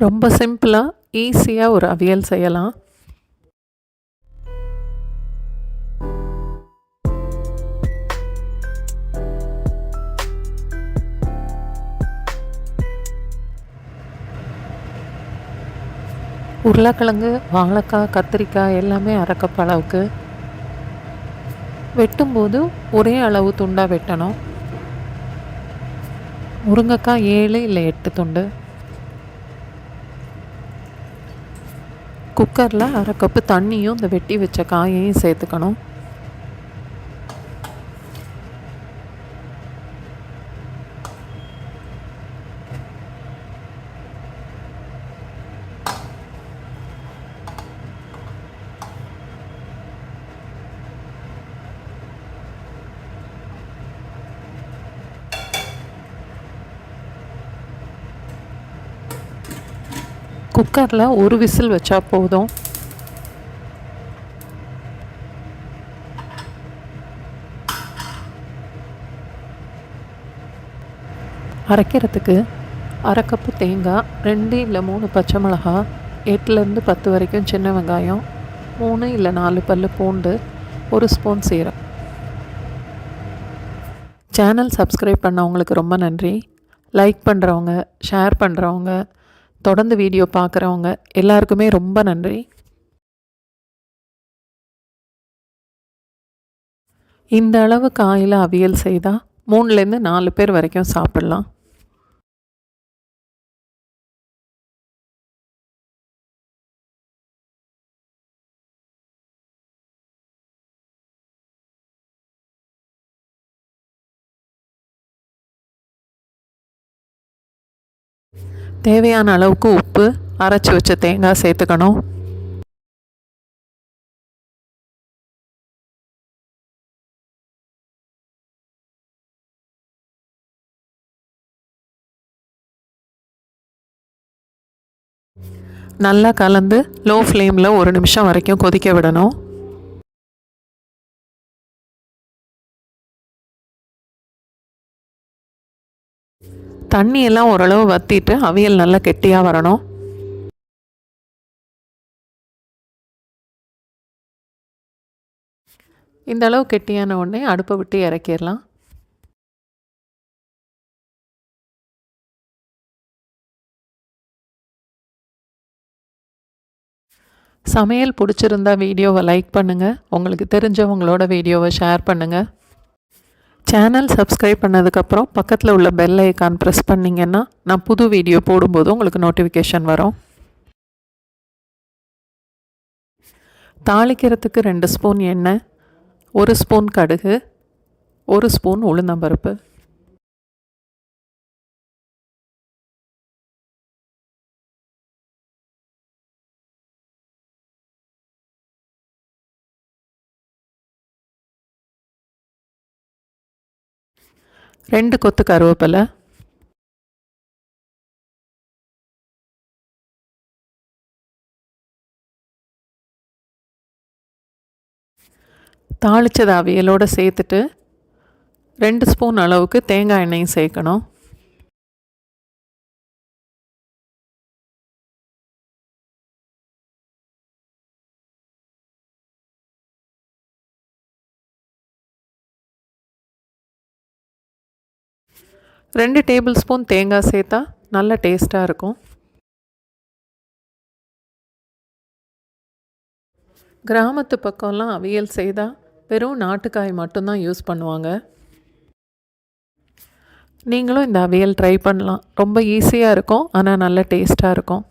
ரொம்ப சிம்பிளாக ஈஸியாக ஒரு அவியல் செய்யலாம். உருளைக்கிழங்கு வாழைக்காய் கத்திரிக்காய் எல்லாமே அரைக்கப் அளவுக்கு வெட்டும்போது ஒரே அளவு துண்டாக வெட்டணும். முருங்கைக்காய் ஏழு இல்லை எட்டு துண்டு. குக்கரில் அரை கப்பு தண்ணியும் இந்த வெட்டி வச்ச காயையும் சேர்த்துக்கணும். குக்கரில் ஒரு விசில் வச்சா போதும். அரைக்கிறதுக்கு அரை கப்பு தேங்காய் ரெண்டு இல்லை மூணு பச்சை மிளகா எட்டுலேருந்து பத்து வரைக்கும் சின்ன வெங்காயம் மூணு இல்லை நாலு பல் பூண்டு ஒரு ஸ்பூன் சீரம் சேனல் சப்ஸ்கிரைப் பண்ணவங்களுக்கு ரொம்ப நன்றி. லைக் பண்ணுறவங்க ஷேர் பண்ணுறவங்க தொடர்ந்து வீடியோ பார்க்குறவங்க எல்லாருக்குமே ரொம்ப நன்றி. இந்த அளவு காயில் அவியல் செய்தால் மூணுலேருந்து நாலு பேர் வரைக்கும் சாப்பிட்லாம். தேவையான அளவுக்கு உப்பு அரைச்சி வச்ச தேங்காய் சேர்த்துக்கணும். நல்லா கலந்து லோ ஃப்ளேமில் ஒரு நிமிஷம் வரைக்கும் கொதிக்க விடணும். தண்ணியெல்லாம் ஓரளவு வற்றிட்டு அவியல் நல்லா கெட்டியாக வரணும். இந்த அளவு கெட்டியான உடனே அடுப்பை விட்டு இறக்கிடலாம். சமையல் பிடிச்சிருந்தா வீடியோவை லைக் பண்ணுங்கள் உங்களுக்கு தெரிஞ்சவங்களோட வீடியோவை ஷேர் பண்ணுங்கள் சேனல் சப்ஸ்கிரைப் பண்ணதுக்கப்புறம் பக்கத்தில் உள்ள பெல் ஐக்கான் ப்ரெஸ் பண்ணிங்கன்னா நான் புது வீடியோ போடும்போது உங்களுக்கு நோட்டிஃபிகேஷன் வரும். தாளிக்கிறதுக்கு ரெண்டு ஸ்பூன் எண்ணெய் ஒரு ஸ்பூன் கடுகு ஒரு ஸ்பூன் உளுந்தம்பருப்பு. ரெண்டு கொத்து கருவேப்பிலை. தாளித்தது அவியலோடு சேர்த்துட்டு ரெண்டு ஸ்பூன் அளவுக்கு தேங்காய் எண்ணெயும் சேர்க்கணும். ரெண்டு டேபிள் ஸ்பூன் தேங்காய் சேர்த்தா நல்ல டேஸ்ட்டாக இருக்கும். கிராமத்து பக்கம்லாம் அவியல் செய்தால் வெறும் நாட்டுக்காய் மட்டும்தான் யூஸ் பண்ணுவாங்க. நீங்களும் இந்த அவியல் ட்ரை பண்ணலாம். ரொம்ப ஈஸியாக இருக்கும் ஆனால் நல்ல டேஸ்ட்டாக இருக்கும்.